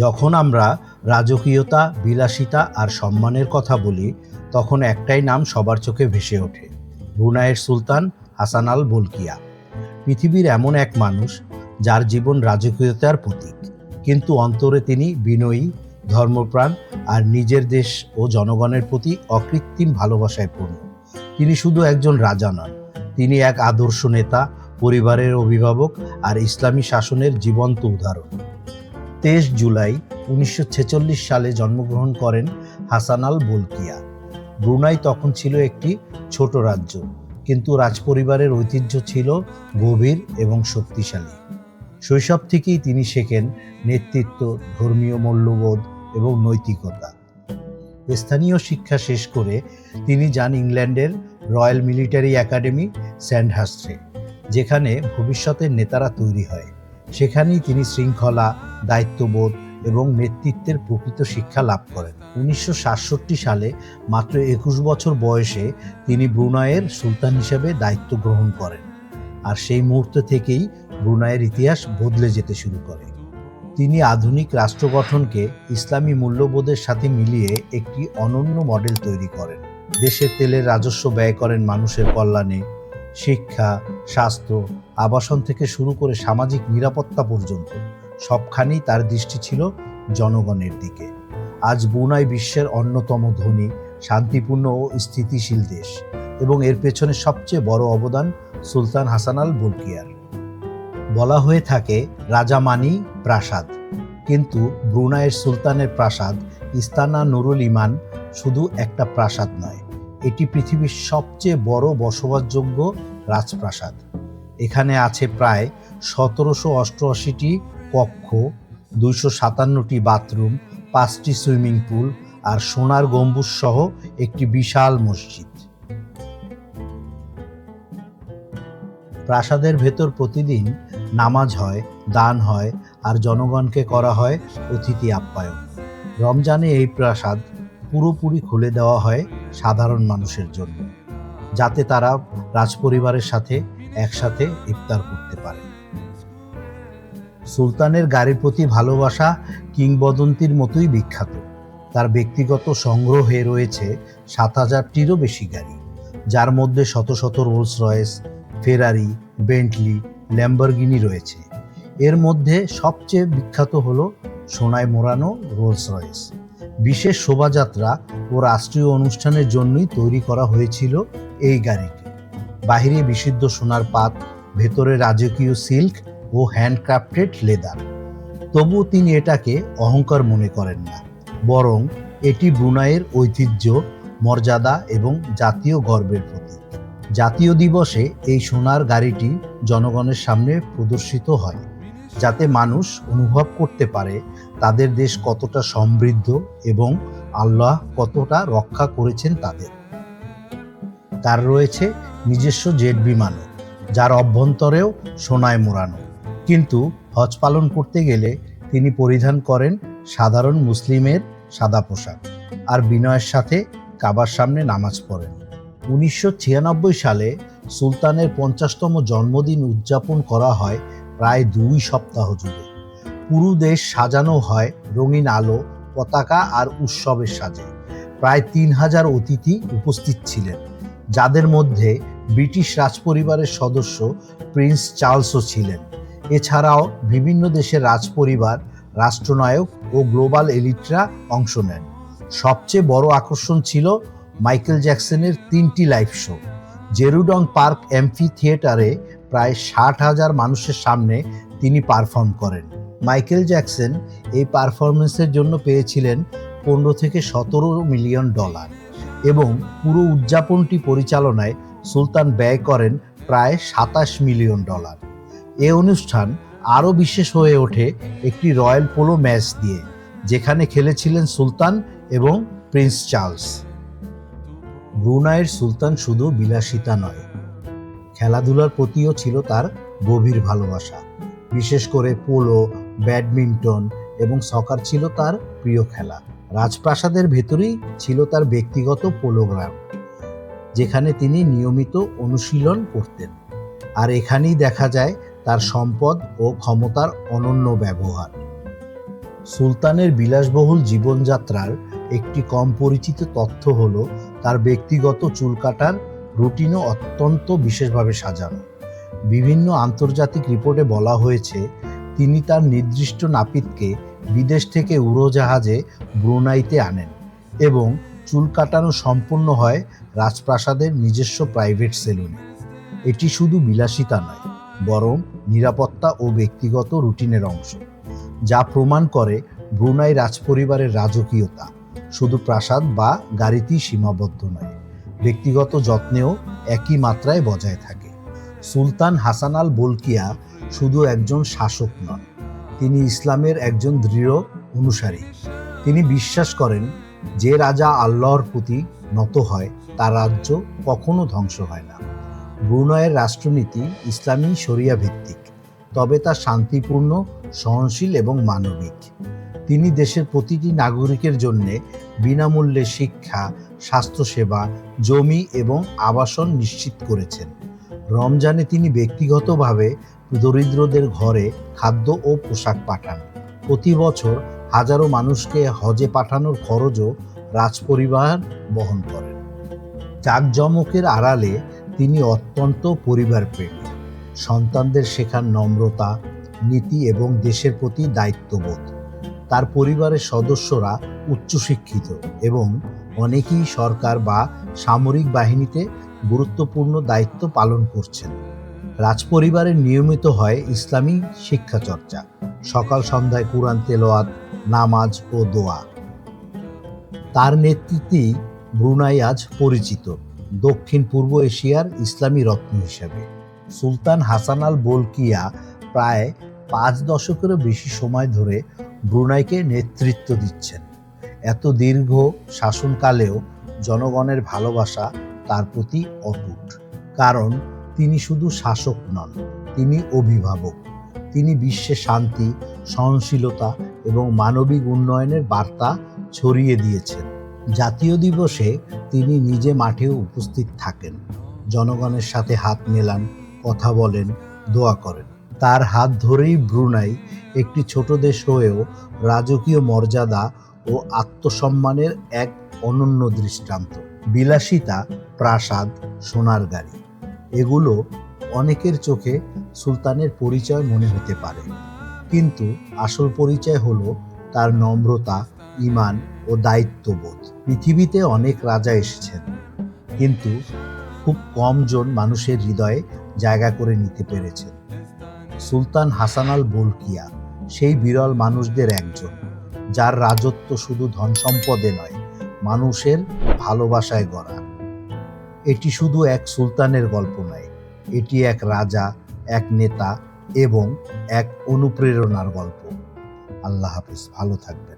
যখন আমরা রাজকীয়তা, বিলাসিতা আর সম্মানের কথা বলি, তখন একটাই নাম সবার চোখে ভেসে ওঠে ব্রুনাইয়ের সুলতান হাসান আল বলকিয়া। পৃথিবীর এমন এক মানুষ যার জীবন রাজকীয়তার প্রতীক, কিন্তু অন্তরে তিনি বিনয়ী, ধর্মপ্রাণ আর নিজের দেশ ও জনগণের প্রতি অকৃত্রিম ভালোবাসায় পূর্ণ। তিনি শুধু একজন রাজা নন, তিনি এক আদর্শ নেতা, পরিবারের অভিভাবক আর ইসলামী শাসনের জীবন্ত উদাহরণ। তেইশ জুলাই উনিশশো ছেচল্লিশ সালে জন্মগ্রহণ করেন হাসান আল বলকিয়া। ব্রুনাই তখন ছিল একটি ছোট রাজ্য, কিন্তু রাজপরিবারের ঐতিহ্য ছিল গভীর এবং শক্তিশালী। শৈশব থেকেই তিনি শেখেন নেতৃত্ব, ধর্মীয় মূল্যবোধ এবং নৈতিকতা। স্থানীয় শিক্ষা শেষ করে তিনি যান ইংল্যান্ডের রয়্যাল মিলিটারি একাডেমি স্যান্ডহাস্টে যেখানে ভবিষ্যতের নেতারা তৈরি হয়। সেখানেই তিনি শৃঙ্খলা, দায়িত্ববোধ এবং নেতৃত্বের প্রকৃত শিক্ষা লাভ করেন। উনিশশো সাতষট্টি সালে মাত্র একুশ বছর বয়সে তিনি ব্রুনাইয়ের সুলতান হিসেবে দায়িত্ব গ্রহণ করেন আর সেই মুহূর্ত থেকেই ব্রুনাইয়ের ইতিহাস বদলে যেতে শুরু করে। তিনি আধুনিক রাষ্ট্র গঠনকে ইসলামী মূল্যবোধের সাথে মিলিয়ে একটি অনন্য মডেল তৈরি করেন। দেশের তেলের রাজস্ব ব্যয় করেন মানুষের কল্যাণে শিক্ষা, স্বাস্থ্য, আবাসন থেকে শুরু করে সামাজিক নিরাপত্তা পর্যন্ত সবখানেই তার দৃষ্টি ছিল জনগণের দিকে। আজ বুনাই বিশ্বের অন্যতম ধনী, শান্তিপূর্ণ ও স্থিতিশীল দেশ এবং এর পেছনে সবচেয়ে বড় অবদান সুলতান হাসান আল বুলকিয়ার বলা হয়ে থাকে, রাজা মানি প্রাসাদ। কিন্তু ব্রুনাইয়ের সুলতানের প্রাসাদ ইস্তানা নুরুল ইমান শুধু একটা প্রাসাদ নয় এটি পৃথিবীর সবচেয়ে বড় বসবাসযোগ্য রাজপ্রাসাদ। এখানে আছে প্রায় সতেরোশো অষ্টআশিটি কক্ষ, দুইশো সাতান্নটি বাথরুম, পাঁচটি সুইমিং পুল আর সোনার গম্বুজ সহ একটি বিশাল মসজিদ। প্রাসাদের ভেতর প্রতিদিন নামাজ হয়, দান হয় আর জনগণকে করা হয় অতিথি আপ্যায়ন। রমজানে এই প্রাসাদ পুরোপুরি খুলে দেওয়া হয় সাধারণ মানুষের জন্য, যাতে তারা রাজপরিবারের সাথে একসাথে ইফতার করতে পারে। সুলতানের গাড়ির প্রতি ভালোবাসা কিংবদন্তির মতোই বিখ্যাত। তার ব্যক্তিগত সংগ্রহে রয়েছে সাত হাজারটিরও বেশি গাড়ি, যার মধ্যে শত শত Rolls Royce Ferrari Bentley Lamborghini রয়েছে। এর মধ্যে সবচেয়ে বিখ্যাত হলো সোনায় মোড়ানো রোলস রয়েস বিশেষ শোভাযাত্রা ও রাষ্ট্রীয় অনুষ্ঠানের জন্যই তৈরি করা হয়েছিল এই গাড়িটি। বাহিরে বিশুদ্ধ সোনার পাত, ভেতরে রাজকীয় সিল্ক ও হ্যান্ডক্রাফটেড লেদার। তবুও তিনি এটাকে অহংকার মনে করেন না, বরং এটি ব্রুনাইয়ের ঐতিহ্য, মর্যাদা এবং জাতীয় গর্বের প্রতীক। জাতীয় দিবসে এই সোনার গাড়িটি জনগণের সামনে প্রদর্শিত হয়। যাতে মানুষ অনুভব করতে পারে তাদের দেশ কতটা সমৃদ্ধ এবং আল্লাহ কতটা রক্ষা করেছেন তাদের। তার রয়েছে নিজস্ব জেট বিমানও, যার অভ্যন্তরেও সোনায় মোড়ানো। কিন্তু হজ পালন করতে গেলে তিনি পরিধান করেন সাধারণ মুসলিমের সাদা পোশাক আর বিনয়ের সাথে কাবার সামনে নামাজ পড়েন। উনিশশো ছিয়ানব্বই সালে সুলতানের পঞ্চাশতম জন্মদিন উদযাপন করা হয় প্রায় দুই সপ্তাহ জুড়ে। পুরো দেশ সাজানো হয় রঙিন আলো, পতাকা আর উৎসবের সাজে। প্রায় তিন হাজার অতিথি উপস্থিত ছিলেন, যাদের মধ্যে ব্রিটিশ রাজপরিবারের সদস্য প্রিন্স চার্লসও ছিলেন। এছাড়াও বিভিন্ন দেশের রাজপরিবার, রাষ্ট্রনায়ক ও গ্লোবাল এলিটরা অংশ নেন। সবচেয়ে বড় আকর্ষণ ছিল মাইকেল জ্যাকসনের তিনটি লাইভ শো। জেরুডং পার্ক এমফি থিয়েটারে প্রায় ষাট হাজার মানুষের সামনে তিনি পারফর্ম করেন। মাইকেল জ্যাকসন এই পারফরমেন্সের জন্য পেয়েছিলেন পনেরো থেকে সতেরো মিলিয়ন ডলার এবং পুরো উদযাপনটি পরিচালনায় সুলতান ব্যয় করেন প্রায় সাতাশ মিলিয়ন ডলার। এ অনুষ্ঠান আরও বিশেষ হয়ে ওঠে একটি রয়্যাল পোলো ম্যাচ দিয়ে, যেখানে খেলেছিলেন সুলতান এবং প্রিন্স চার্লস। ব্রুনাইয়ের সুলতান শুধু বিলাসিতা নয় খেলাধুলার প্রতিও ছিল তার গভীর ভালোবাসা। বিশেষ করে পোলো, ব্যাডমিন্টন এবং সকার ছিল তার প্রিয় খেলা। রাজপ্রাসাদের ভেতরেই ছিল তার ব্যক্তিগত পোলো গ্রাউন্ড, যেখানে তিনি নিয়মিত অনুশীলন করতেন। আর এখানেই দেখা যায় তার সম্পদ ও ক্ষমতার অনন্য ব্যবহার। সুলতানের বিলাসবহুল জীবনযাত্রার একটি কম পরিচিত তথ্য হল, তার ব্যক্তিগত চুল কাটার রুটিনও অত্যন্ত বিশেষভাবে সাজানো। বিভিন্ন আন্তর্জাতিক রিপোর্টে বলা হয়েছে, তিনি তার নির্দিষ্ট নাপিতকে বিদেশ থেকে উড়োজাহাজে ব্রুনাইতে আনেন এবং চুল কাটানো সম্পূর্ণ হয় রাজপ্রাসাদের নিজস্ব প্রাইভেট সেলুনে। এটি শুধু বিলাসিতা নয়, বরং নিরাপত্তা ও ব্যক্তিগত রুটিনের অংশ, যা প্রমাণ করে ব্রুনাই রাজপরিবারের রাজকীয়তা, শুধু প্রাসাদ বা গাড়িতেই সীমাবদ্ধ নয়। ব্যক্তিগত যত্নেও একই মাত্রায় বজায় থাকে। সুলতান হাসান আল বলকিয়া শুধু একজন শাসক নন, তিনি ইসলামের একজন দৃঢ় অনুসারী। তিনি বিশ্বাস করেন, যে রাজা আল্লাহর প্রতি নত হয়, তার রাজ্য কখনো ধ্বংস হয় না। ব্রুনয়ের রাষ্ট্রনীতি ইসলামী শরিয়া ভিত্তিক তবে তা শান্তিপূর্ণ, সহনশীল এবং মানবিক। তিনি দেশের প্রতিটি নাগরিকের জন্যে বিনামূল্যে শিক্ষা স্বাস্থ্যসেবা, জমি এবং আবাসন নিশ্চিত করেছেন। রমজানে তিনি ব্যক্তিগতভাবে দরিদ্রদের ঘরে খাদ্য ও পোশাক পাঠান। প্রতি বছর হাজারো মানুষকে হজে পাঠানোর খরচও রাজপরিবার বহন করেন। জাঁকজমকের আড়ালে তিনি অত্যন্ত পরিবারপ্রেমী। সন্তানদের শেখার নম্রতা, নীতি এবং দেশের প্রতি দায়িত্ববোধ। তার পরিবারের সদস্যরা উচ্চশিক্ষিত এবং অনেকেই সরকার বা সামরিক বাহিনীতে গুরুত্বপূর্ণ দায়িত্ব পালন করছেন। রাজপরিবারের নিয়মিত হয় ইসলামী শিক্ষা চর্চা। সকাল সন্ধ্যায় কোরআন তেলোয়াত নামাজ ও দোয়া। তার নেতৃত্বেই ব্রুনাই আজ পরিচিত দক্ষিণ পূর্ব এশিয়ার ইসলামী রত্ন হিসেবে। সুলতান হাসান আল বলকিয়া প্রায় পাঁচ দশকেরও বেশি সময় ধরে ব্রুনাইকে নেতৃত্ব দিচ্ছেন। এত দীর্ঘ শাসনকালেও জনগণের ভালোবাসা তার প্রতি অটুট। কারণ তিনি শুধু শাসক নন, তিনি অভিভাবক। তিনি বিশ্বে শান্তি, সহনশীলতা এবং মানবিক উন্নয়নের বার্তা ছড়িয়ে দিয়েছেন। জাতীয় দিবসে তিনি নিজে মাঠেও উপস্থিত থাকেন। জনগণের সাথে হাত মেলান, কথা বলেন, দোয়া করেন। তার হাত ধরেই ব্রুনাই একটি ছোট দেশ হয়েও রাজকীয় মর্যাদা ও আত্মসম্মানের এক অনন্য দৃষ্টান্ত। বিলাসিতা, প্রাসাদ, সোনার গাড়ি। এগুলো অনেকের চোখে সুলতানের পরিচয় মনে হতে পারে। কিন্তু আসল পরিচয় হলো তার নম্রতা, ইমান ও দায়িত্ববোধ। পৃথিবীতে অনেক রাজা এসেছেন। কিন্তু খুব কম জন মানুষের হৃদয়ে জায়গা করে নিতে পেরেছেন। সুলতান হাসান আল বলকিয়া, সেই বিরল মানুষদের একজন। যার রাজত্ব শুধু ধন সম্পদে নয়, মানুষের ভালোবাসায় গড়া। এটি শুধু এক সুলতানের গল্প নয়, এটি এক রাজা, এক নেতা এবং এক অনুপ্রেরণার গল্প। আল্লাহ হাফিজ, ভালো থাকবেন।